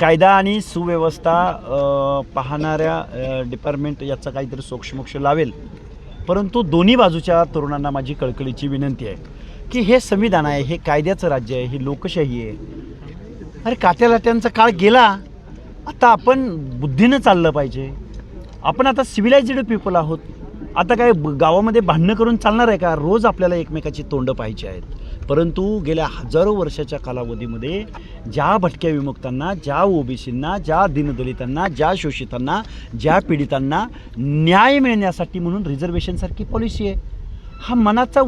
कायदा आणि सुव्यवस्था पाहणाऱ्या डिपार्टमेंट याचा काहीतरी सोक्षमोक्ष लावेल. परंतु दोन्ही बाजूच्या तरुणांना माझी कळकळीची विनंती आहे की हे संविधान आहे हे कायद्याचं राज्य आहे ही लोकशाही आहे. अरे कात्यालाट्यांचा काळ गेला आता आपण बुद्धीनं चाललं पाहिजे. आपण आता सिव्हिलायझड पीपल आहोत. आता काय गावामध्ये भांडणं करून चालणार आहे का? रोज आपल्याला एकमेकाची तोंड पाहिजे आहेत. परंतु गेल्या हजारो वर्षाच्या कालावधीमध्ये ज्या भटक्या विमुक्तांना ज्या ओबीसींना ज्या दीनदलितांना ज्या शोषितांना ज्या पीडितांना न्याय मिळण्यासाठी म्हणून रिझर्वेशनसारखी पॉलिसी आहे. हा मनाचा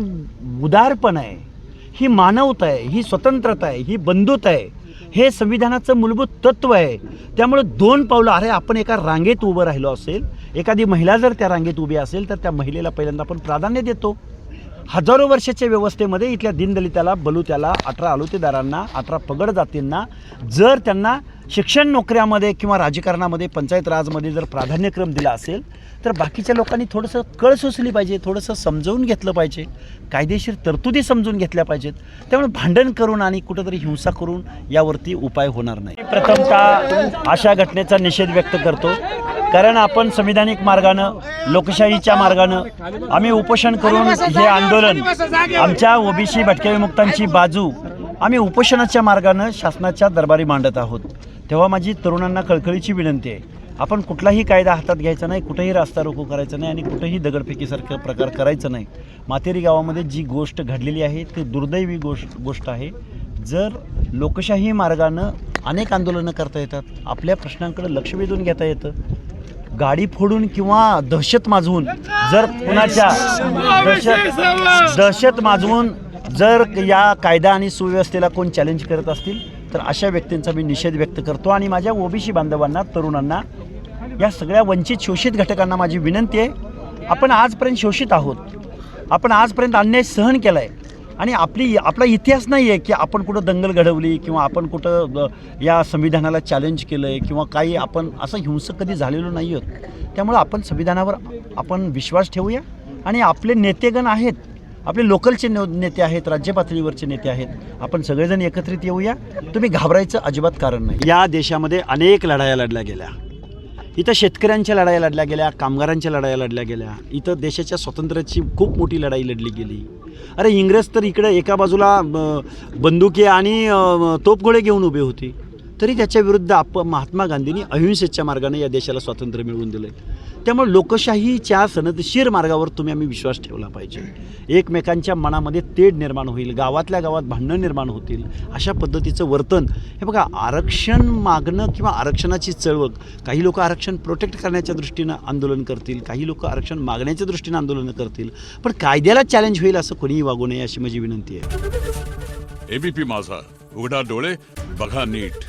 उदारपण आहे. ही मानवता आहे ही स्वतंत्रता आहे ही बंधुता आहे. हे संविधानाचं मूलभूत तत्व आहे. त्यामुळे दोन पावलं अरे आपण एका रांगेत उभं राहिलो असेल एखादी महिला जर त्या रांगेत उभी असेल तर त्या महिलेला पहिल्यांदा आपण प्राधान्य देतो. हजारो वर्षाच्या व्यवस्थेमध्ये इथल्या दीनदलिताला बलुत्याला अठरा आलुतेदारांना अठरा पगड जातींना जर त्यांना शिक्षण नोकऱ्यामध्ये किंवा राजकारणामध्ये पंचायत राजमध्ये जर प्राधान्यक्रम दिला असेल तर बाकीच्या लोकांनी थोडंसं कळ सोसली पाहिजे थोडंसं समजवून घेतलं पाहिजे कायदेशीर तरतुदी समजून घेतल्या पाहिजेत. त्यामुळे भांडण करून आणि कुठंतरी हिंसा करून यावरती उपाय होणार नाही. प्रथमतः अशा घटनेचा निषेध व्यक्त करतो. कारण आपण संविधानिक मार्गानं लोकशाहीच्या मार्गानं आम्ही उपोषण करून हे आंदोलन आमच्या ओबीसी भटक्या विमुक्तांची बाजू आम्ही उपोषणाच्या मार्गानं शासनाच्या दरबारी मांडत आहोत. तेव्हा माझी तरुणांना कळकळीची विनंती आहे. आपण कुठलाही कायदा हातात घ्यायचा नाही कुठेही रास्ता रोको करायचा नाही आणि कुठेही दगडफेकीसारखं प्रकार करायचं नाही. मातेरी गावामध्ये जी गोष्ट घडलेली आहे ती दुर्दैवी गोष्ट गोष्ट आहे. जर लोकशाही मार्गानं अनेक आंदोलनं करता येतात. आपल्या प्रश्नांकडे लक्ष वेधून घेता येतं. गाडी फोडून किंवा दहशत माजवून जर कुणाच्या दहशत दहशत माजवून जर या कायदा आणि सुव्यवस्थेला कोण चॅलेंज करत असतील तर अशा व्यक्तींचा मी निषेध व्यक्त करतो आणि माझ्या ओबीसी बांधवांना तरुणांना या सगळ्या वंचित शोषित घटकांना माझी विनंती आहे. आपण आजपर्यंत शोषित आहोत. आपण आजपर्यंत अन्याय सहन केला आहे आणि आपली आपला इतिहास नाही आहे की आपण कुठं दंगल घडवली किंवा आपण कुठं या संविधानाला चॅलेंज केलं आहे किंवा काही आपण असं हिंसक कधी झालेलो नाही आहोत त्यामुळं आपण संविधानावर आपण विश्वास ठेवूया आणि आपले नेतेगण आहेत आपले लोकलचे ने नेते आहेत राज्य पातळीवरचे नेते आहेत आपण सगळेजण एकत्रित येऊया. तुम्ही घाबरायचं अजिबात कारण नाही. या देशामध्ये अनेक लढाया लढल्या गेल्या. इथं शेतकऱ्यांच्या लढाया लढल्या गेल्या कामगारांच्या लढाया लढल्या गेल्या. इथं देशाच्या स्वातंत्र्याची खूप मोठी लढाई लढली गेली. अरे इंग्रज तर इकडे एका बाजूला बंदुके आणि तोपगोळे घेऊन उभे होते. तरी त्याच्या विरुद्ध आप महात्मा गांधींनी अहिंसेच्या मार्गाने या देशाला स्वातंत्र्य मिळवून दिलं त्यामुळे लोकशाहीच्या सनदशीर मार्गावर तुम्ही आम्ही विश्वास ठेवला पाहिजे. एकमेकांच्या मनामध्ये तेढ निर्माण होईल गावातल्या गावात भांडणं निर्माण होतील अशा पद्धतीचं वर्तन. हे बघा आरक्षण मागणं किंवा आरक्षणाची चळवळ काही लोक आरक्षण प्रोटेक्ट करण्याच्या दृष्टीनं आंदोलन करतील काही लोक आरक्षण मागण्याच्या दृष्टीनं आंदोलनं करतील. पण कायद्याला चॅलेंज होईल असं कोणीही वागू नये अशी माझी विनंती आहे. एबीपी माझा उघडा डोळे बघा नीट.